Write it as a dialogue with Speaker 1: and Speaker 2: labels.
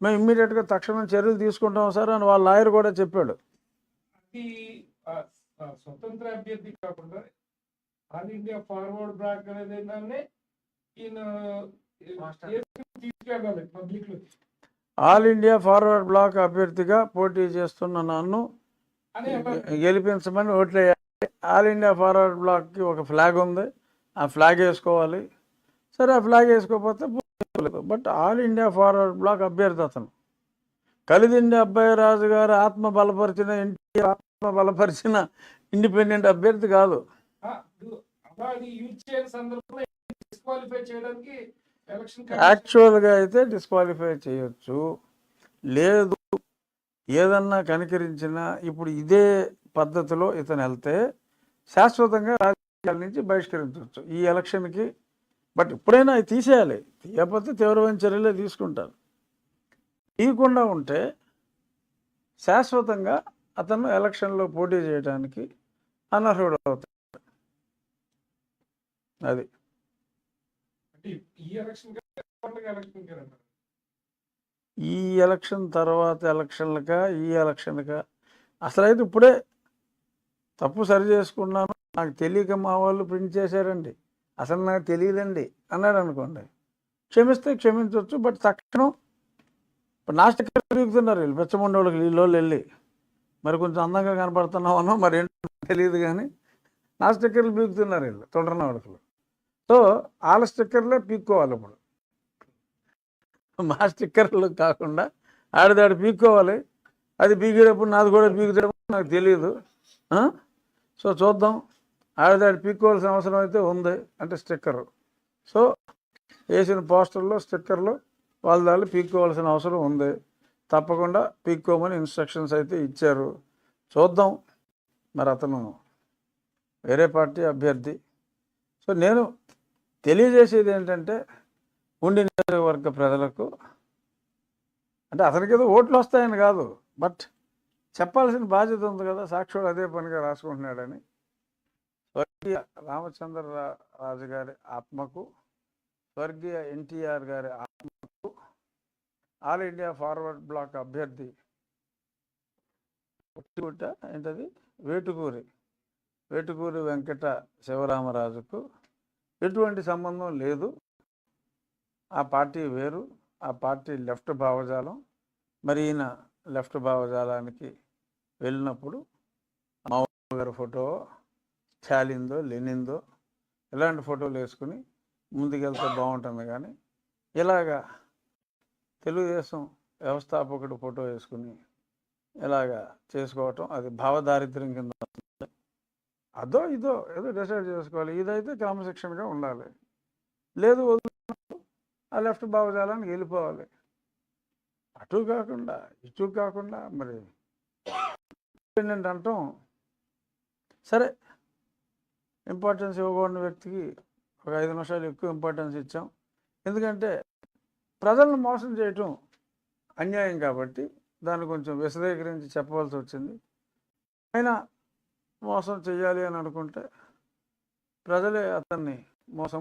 Speaker 1: మేము ఇమ్మీడియట్గా తక్షణం చర్యలు తీసుకుంటాం సార్ అని వాళ్ళ లాయర్ కూడా చెప్పాడు.
Speaker 2: స్వతంత్ర అభ్యర్థి కాకుండా ఆల్ ఇండియా ఫార్వర్డ్ బ్లాక్ అనేది ఏంటంటే ఈయన తీసుకెళ్ళాలి పబ్లిక్లో
Speaker 1: ఆల్ ఇండియా ఫార్వర్డ్ బ్లాక్ అభ్యర్థిగా పోటీ చేస్తున్న నన్ను. గెలిపించమని ఓట్లేయాలి. ఆల్ ఇండియా ఫార్వర్డ్ బ్లాక్కి ఒక ఫ్లాగ్ ఉంది. ఆ ఫ్లాగ్ వేసుకోవాలి. సరే ఆ ఫ్లాగ్ వేసుకోకపోతే పోలేదు but all India forward black అభ్యర్థి అతను. కలిదిండి అబ్బాయి రాజు గారు ఆత్మ బలపరిచిన ఎన్టీఆర్ ఆత్మ బలపరిచిన ఇండిపెండెంట్ అభ్యర్థి కాదు. యాక్చువల్గా అయితే డిస్క్వాలిఫై చేయొచ్చు. లేదు ఏదన్నా కనికరించినా ఇప్పుడు ఇదే పద్ధతిలో ఇతను వెళ్తే శాశ్వతంగా రాజకీయాల నుంచి బహిష్కరించవచ్చు. ఈ ఎలక్షన్కి బట్ ఇప్పుడైనా అవి తీసేయాలి. తీయకపోతే తీవ్రమైన చర్యలే తీసుకుంటారు. తీయకుండా ఉంటే శాశ్వతంగా అతను ఎలక్షన్లో పోటీ చేయడానికి అనర్హుడు అవుతాడు. అది.
Speaker 2: ఈ ఎలక్షన్
Speaker 1: తర్వాత ఎలక్షన్లకా ఈ ఎలక్షన్కా అసలైతే ఇప్పుడే తప్పు సరి చేసుకున్నాను. నాకు తెలియక మా వాళ్ళు ప్రింట్ చేశారండి. అసలు నాకు తెలియదండి అన్నాడు అనుకోండి. క్షమిస్తే క్షమించవచ్చు బట్ తక్షణం ఇప్పుడు నా స్టిక్కర్ తిరుగుతున్నారు వీళ్ళు పెచ్చమండోళ్ళకి వీళ్ళు వెళ్ళి మరి కొంచెం అందంగా కనపడుతున్నామనో మరి ఏంటో తెలియదు కానీ నా స్టిక్కర్లు పీకుతున్నారు వీళ్ళు తొండరన వాడుకలు సో వాళ్ళ స్టిక్కర్లే పీక్కోవాలి ఇప్పుడు. మా స్టిక్కర్లు కాకుండా ఆడిదాడు పీక్కోవాలి. అది పీకేటప్పుడు నాది కూడా పీకుతాడు నాకు తెలియదు సో చూద్దాం. ఆడిదాడు పీక్కోవాల్సిన అవసరం అయితే ఉంది అంటే స్టిక్కర్ సో వేసిన పోస్టర్లో స్టిక్కర్లు వాళ్ళ దాన్ని పీక్కోవాల్సిన అవసరం ఉంది. తప్పకుండా పీక్కోమని ఇన్స్ట్రక్షన్స్ అయితే ఇచ్చారు. చూద్దాం. మరి అతను వేరే పార్టీ అభ్యర్థి. సో నేను తెలియజేసేది ఏంటంటే ఉండి నియోజకవర్గ ప్రజలకు అంటే అతనికి ఏదో ఓట్లు వస్తాయని కాదు. బట్ చెప్పాల్సిన బాధ్యత ఉంది కదా సాక్షుడు అదే పనిగా రాసుకుంటున్నాడని. స్వర్గీయ రామచంద్ర రాజు గారి ఆత్మకు స్వర్గీయ ఎన్టీఆర్ గారి ఆత్మకు ఆల్ ఇండియా ఫార్వర్డ్ బ్లాక్ అభ్యర్థి పుట్టిగుట్ట ఏంటది? వేటుకూరి. వేటుకూరి వెంకట శివరామరాజుకు ఎటువంటి సంబంధం లేదు. ఆ పార్టీ వేరు. ఆ పార్టీ లెఫ్ట్ భావజాలం. మరి ఈయన లెఫ్ట్ భావజాలానికి వెళ్ళినప్పుడు మామూలు గారి ఫోటో స్టాలిన్దో లెనిన్దో ఇలాంటి ఫోటోలు వేసుకుని ముందుకెళ్తే బాగుంటుంది కానీ ఇలాగా తెలుగుదేశం వ్యవస్థాపకుడు ఫోటో వేసుకుని ఇలాగా చేసుకోవటం అది భావదారిద్ర్యం కింద అదో ఇదో ఏదో డిసైడ్ చేసుకోవాలి. ఇదైతే క్రమశిక్షణగా ఉండాలి. లేదు వదిలినప్పుడు ఆ లెఫ్ట్ భావజాలానికి వెళ్ళిపోవాలి. అటు కాకుండా ఇటు కాకుండా మరి ఇండిపెండెంట్ అంటాం. సరే ఇంపార్టెన్స్ ఇవ్వకూడని వ్యక్తికి ఒక ఐదు నిమిషాలు ఎక్కువ ఇంపార్టెన్స్ ఇచ్చాం. ఎందుకంటే ప్రజలను మోసం చేయటం అన్యాయం కాబట్టి దాన్ని కొంచెం విశదీకరించి చెప్పవలసి వచ్చింది. అయినా మోసం చేయాలి అని అనుకుంటే ప్రజలే అతన్ని మోసం